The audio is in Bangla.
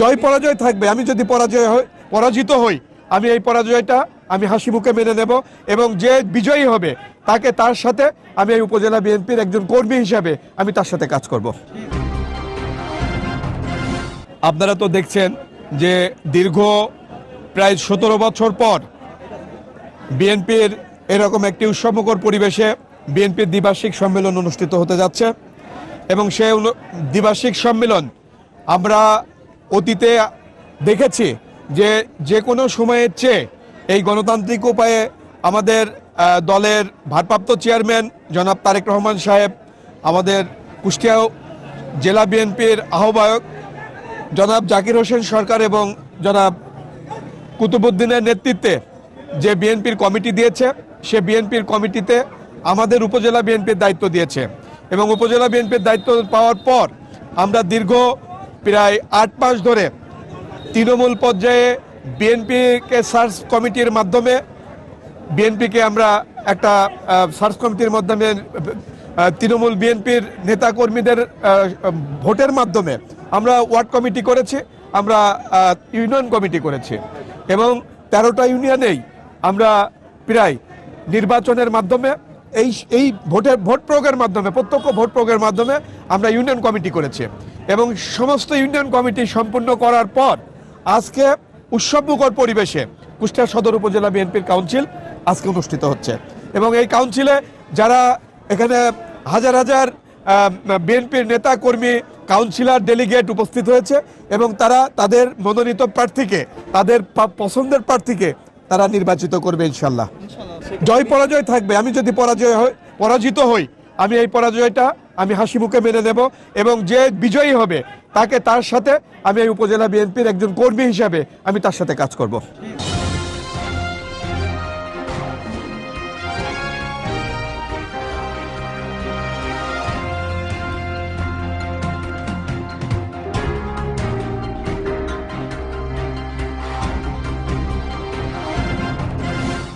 জয় পরাজয় থাকবে। আমি যদি পরাজয় হই, পরাজিত হই, আমি এই পরাজয়টা আমি হাসি মুখে মেনে নেব এবং যে বিজয়ী হবে, তাকে তার সাথে আমি এই উপজেলা বিএনপির একজন কর্মী হিসাবে আমি তার সাথে কাজ করব। আপনারা তো দেখছেন যে দীর্ঘ প্রায় সতেরো বছর পর বিএনপির এরকম একটি উৎসবমুখর পরিবেশে বিএনপির দ্বিবার্ষিক সম্মেলন অনুষ্ঠিত হতে যাচ্ছে এবং সে দ্বিবার্ষিক সম্মেলন আমরা অতীতে দেখেছি যে যে কোনো সময়ের চেয়ে এই গণতান্ত্রিক উপায়ে আমাদের দলের ভারপ্রাপ্ত চেয়ারম্যান জনাব তারেক রহমান সাহেব, আমাদের কুষ্টিয়া জেলা বিএনপির আহ্বায়ক জনাব জাকির হোসেন সরকার এবং জনাব কুতুবুদ্দিনের নেতৃত্বে যে বিএনপির কমিটি দিয়েছে, সে বিএনপির কমিটিতে আমাদের উপজেলা বিএনপির দায়িত্ব দিয়েছে এবং উপজেলা বিএনপির দায়িত্ব পাওয়ার পর আমরা দীর্ঘ প্রায় আট মাস ধরে তৃণমূল পর্যায়ে বিএনপিকে সার্চ কমিটির মাধ্যমে, বিএনপিকে আমরা একটা সার্চ কমিটির মাধ্যমে তৃণমূল বিএনপির নেতাকর্মীদের ভোটের মাধ্যমে আমরা ওয়ার্ড কমিটি করেছি, আমরা ইউনিয়ন কমিটি করেছি এবং তেরোটা ইউনিয়নেই আমরা প্রায় নির্বাচনের মাধ্যমে এই এই ভোটের, ভোট প্রয়োগের মাধ্যমে, প্রত্যক্ষ ভোট প্রয়োগের মাধ্যমে আমরা ইউনিয়ন কমিটি করেছি এবং সমস্ত ইউনিয়ন কমিটি সম্পূর্ণ করার পর আজকে উৎসবমুখর পরিবেশে কুষ্টিয়া সদর উপজেলা বিএনপির কাউন্সিল আজকে অনুষ্ঠিত হচ্ছে। এবং এই কাউন্সিলে যারা এখানে হাজার হাজার বিএনপির নেতা কর্মী কাউন্সিলর, ডেলিগেট উপস্থিত হয়েছে এবং তারা তাদের মনোনীত প্রার্থীকে, তাদের পছন্দের প্রার্থীকে তারা নির্বাচিত করবে ইনশাল্লাহ। জয় পরাজয় থাকবে। আমি যদি পরাজয় হই, পরাজিত হই, আমি এই পরাজয়টা আমি হাসি মুখে মেনে দেব এবং যে বিজয়ী হবে, তাকে তার সাথে আমি এই উপজেলা বিএনপির একজন কর্মী হিসাবে আমি তার সাথে কাজ করব।